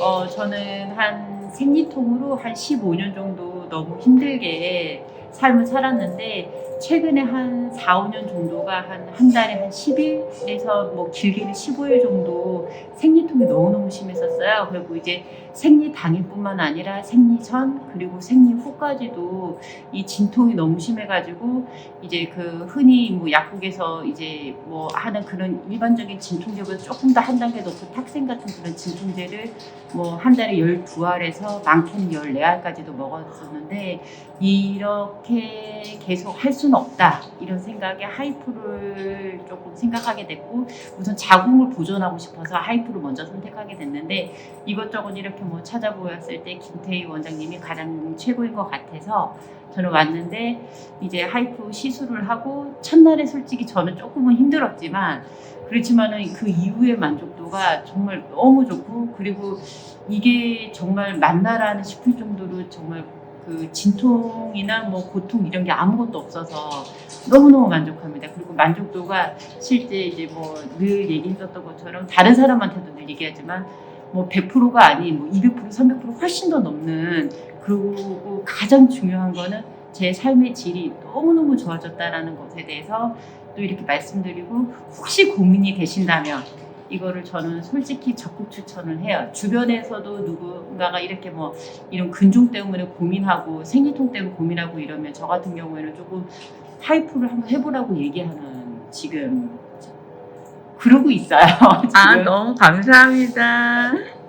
어, 저는 한 생리통으로 한 15년 정도 너무 힘들게 삶을 살았는데 최근에 한 4, 5년 정도가 한 한 달에 한 10일에서 뭐 길게는 15일 정도 생리통이 너무너무 심했었어요. 그리고 이제 생리 당일뿐만 아니라 생리 전 그리고 생리 후까지도 이 진통이 너무 심해가지고 이제 그 흔히 뭐 약국에서 이제 뭐 하는 그런 일반적인 진통제보다 조금 더 한 단계 높은 탁생 같은 그런 진통제를 뭐 한 달에 12알에서 많게는 14알까지도 먹었었는데 이렇게 계속 할 수는 없다. 이런 생각에 하이프를 조금 생각하게 됐고 우선 자궁을 보존하고 싶어서 하이프를 먼저 선택하게 됐는데 이것저것 이렇게 뭐 찾아보았을 때 김태희 원장님이 가장 최고인 것 같아서 저는 왔는데 이제 하이프 시술을 하고 첫날에 솔직히 저는 조금은 힘들었지만 그렇지만은 그 이후의 만족도가 정말 너무 좋고 그리고 이게 정말 맞나라는 싶을 정도로 정말 그 진통이나 뭐 고통 이런 게 아무것도 없어서 너무너무 만족합니다. 그리고 만족도가 실제 이제 뭐 늘 얘기했었던 것처럼 다른 사람한테도 늘 얘기하지만 뭐 100%가 아닌 뭐 200%, 300% 훨씬 더 넘는 그리고 가장 중요한 거는 제 삶의 질이 너무너무 좋아졌다라는 것에 대해서 또 이렇게 말씀드리고 혹시 고민이 되신다면 이거를 저는 솔직히 적극 추천을 해요. 주변에서도 누군가가 이렇게 뭐 이런 근종 때문에 고민하고 생리통 때문에 고민하고 이러면 저 같은 경우에는 조금 하이프를 한번 해보라고 얘기하는 지금 그러고 있어요. 아, 지금. 너무 감사합니다.